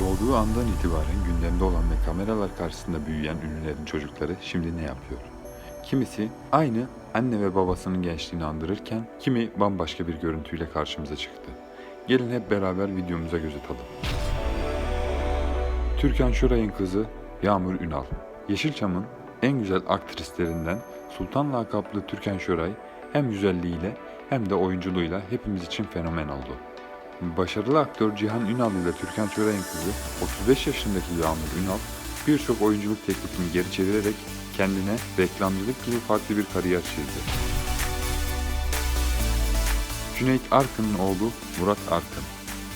Doğduğu andan itibaren gündemde olan ve kameralar karşısında büyüyen ünlülerin çocukları şimdi ne yapıyor? Kimisi aynı anne ve babasının gençliğini andırırken kimi bambaşka bir görüntüyle karşımıza çıktı. Gelin hep beraber videomuza göz atalım. Türkan Şoray'ın kızı Yağmur Ünal. Yeşilçam'ın en güzel aktrislerinden Sultan lakaplı Türkan Şoray hem güzelliğiyle hem de oyunculuğuyla hepimiz için fenomen oldu. Başarılı aktör Cihan Ünal ile Türkan Şoray'ın kızı 35 yaşındaki Yağmur Ünal birçok oyunculuk teklifini geri çevirerek kendine reklamcılık gibi farklı bir kariyer çizdi. Cüneyt Arkın'ın oğlu Murat Arkın.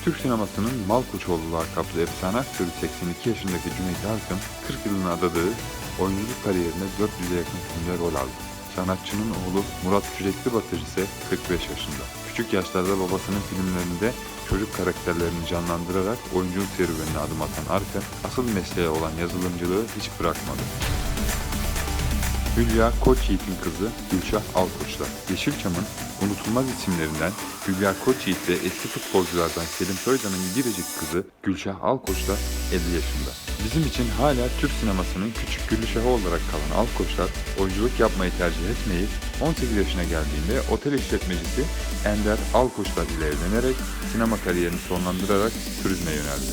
Türk sinemasının Malkoçoğlu lakaplı efsane aktörü 82 yaşındaki Cüneyt Arkın, 40 yılını adadığı oyunculuk kariyerine 400'e yakın filmde rol aldı. Sanatçının oğlu Murat Kürekli Batır ise 45 yaşında. Küçük yaşlarda babasının filmlerinde çocuk karakterlerini canlandırarak oyunculuk serüvenine adım atan Arkın, asıl mesleği olan yazılımcılığı hiç bırakmadı. Hülya Koçyiğit'in kızı Gülşah Alkoç'la. Yeşilçam'ın unutulmaz isimlerinden Hülya Koçyiğit ve eski futbolculardan Selim Soydan'ın biricik kızı Gülşah Alkoç da 50 yaşında. Bizim için hala Türk sinemasının küçük Gülşahı olarak kalan Alkoçlar oyunculuk yapmayı tercih etmeyip 18 yaşına geldiğinde otel işletmecisi Ender Alkoçlar ile evlenerek sinema kariyerini sonlandırarak turizme yöneldi.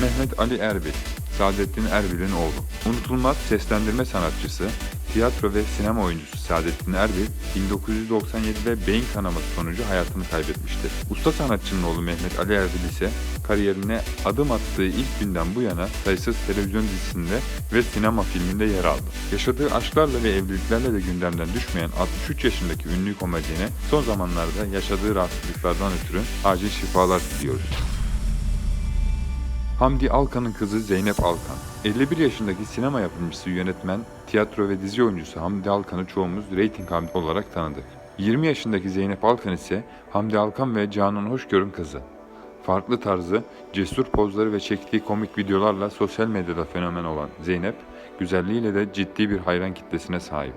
Mehmet Ali Erbil, Saadettin Erbil'in oğlu. Unutulmaz seslendirme sanatçısı, tiyatro ve sinema oyuncusu Saadettin Erbil, 1997'de beyin kanaması sonucu hayatını kaybetmiştir. Usta sanatçının oğlu Mehmet Ali Erbil ise kariyerine adım attığı ilk günden bu yana sayısız televizyon dizisinde ve sinema filminde yer aldı. Yaşadığı aşklarla ve evliliklerle de gündemden düşmeyen 63 yaşındaki ünlü komedyene son zamanlarda yaşadığı rahatsızlıklardan ötürü acil şifalar diliyoruz. Hamdi Alkan'ın kızı Zeynep Alkan. 51 yaşındaki sinema yapımcısı, yönetmen, tiyatro ve dizi oyuncusu Hamdi Alkan'ı çoğumuz reyting Hamdi olarak tanıdık. 20 yaşındaki Zeynep Alkan ise Hamdi Alkan ve Canan Hoşgör'ün kızı. Farklı tarzı, cesur pozları ve çektiği komik videolarla sosyal medyada fenomen olan Zeynep, güzelliğiyle de ciddi bir hayran kitlesine sahip.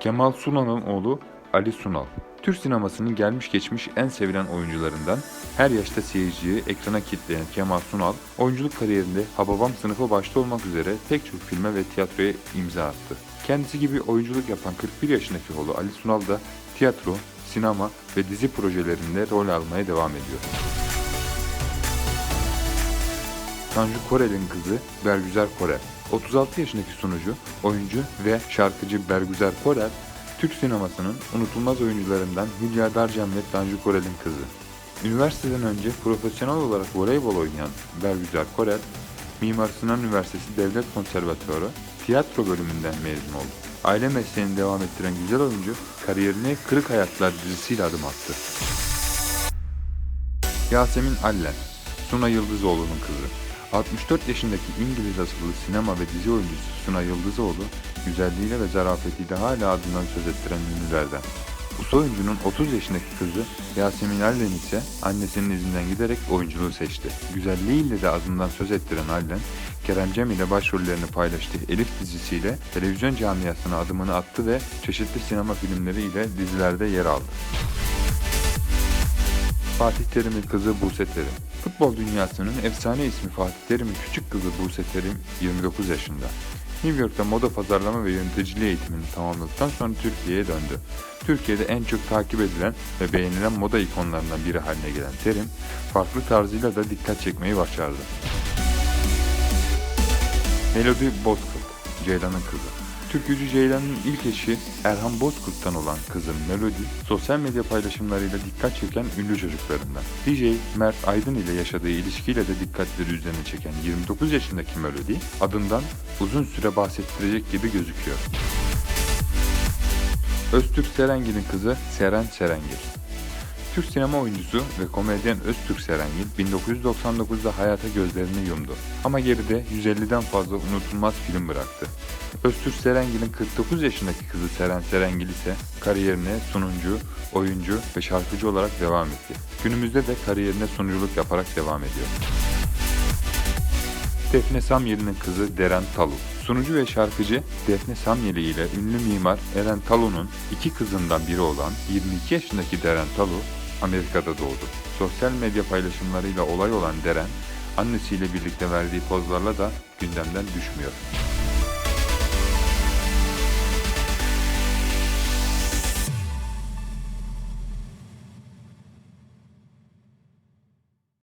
Kemal Sunal'ın oğlu Ali Sunal. Türk sinemasının gelmiş geçmiş en sevilen oyuncularından her yaşta seyirciyi ekrana kitleyen Kemal Sunal, oyunculuk kariyerinde Hababam sınıfı başta olmak üzere pek çok filme ve tiyatroya imza attı. Kendisi gibi oyunculuk yapan 41 yaşındaki oğlu Ali Sunal da tiyatro, sinema ve dizi projelerinde rol almaya devam ediyor. Tanju Korel'in kızı Bergüzar Korel. 36 yaşındaki sunucu, oyuncu ve şarkıcı Bergüzar Korel, Türk sinemasının unutulmaz oyuncularından Hülya Darcan ve Tanju Korel'in kızı. Üniversiteden önce profesyonel olarak voleybol oynayan Bergüzar Korel, Mimar Sinan Üniversitesi Devlet Konservatuarı tiyatro bölümünden mezun oldu. Aile mesleğini devam ettiren güzel oyuncu, kariyerine Kırık Hayatlar dizisiyle adım attı. Yasemin Allen, Suna Yıldızoğlu'nun kızı. 64 yaşındaki İngiliz asıllı sinema ve dizi oyuncusu Suna Yıldızoğlu, güzelliğiyle ve zarafetiyle hala adından söz ettiren ünlülerden. Usta oyuncunun 30 yaşındaki kızı Yasemin Allen ise annesinin izinden giderek oyunculuğu seçti. Güzelliğiyle de adından söz ettiren Allen, Kerem Cem ile başrollerini paylaştığı Elif dizisiyle televizyon camiasına adımını attı ve çeşitli sinema filmleri ile dizilerde yer aldı. Fatih Terim'in kızı Buse Terim. Futbol dünyasının efsane ismi Fatih Terim'in küçük kızı Buse Terim 29 yaşında. New York'ta moda pazarlama ve yöneticiliği eğitimini tamamladıktan sonra Türkiye'ye döndü. Türkiye'de en çok takip edilen ve beğenilen moda ikonlarından biri haline gelen Terim, farklı tarzıyla da dikkat çekmeyi başardı. Melody Bozkurt, Ceylan'ın kızı. Türkücü Ceylan'ın ilk eşi Erhan Bozkurt'tan olan kızı Melody, sosyal medya paylaşımlarıyla dikkat çeken ünlü çocuklarından. DJ Mert Aydın ile yaşadığı ilişkiyle de dikkatleri üzerine çeken 29 yaşındaki Melody, adından uzun süre bahsettirecek gibi gözüküyor. Öztürk Serengil'in kızı Seren Serengil. Türk sinema oyuncusu ve komedyen Öztürk Serengil 1999'da hayata gözlerini yumdu. Ama geride 150'den fazla unutulmaz film bıraktı. Öztürk Serengil'in 49 yaşındaki kızı Seren Serengil ise kariyerine sunumcu, oyuncu ve şarkıcı olarak devam etti. Günümüzde de kariyerine sunuculuk yaparak devam ediyor. Defne Samyeli'nin kızı Deren Talu. Sunucu ve şarkıcı Defne Samyeli ile ünlü mimar Eren Talu'nun iki kızından biri olan 22 yaşındaki Deren Talu Amerika'da doğdu. Sosyal medya paylaşımlarıyla olay olan Deren, annesiyle birlikte verdiği pozlarla da gündemden düşmüyor.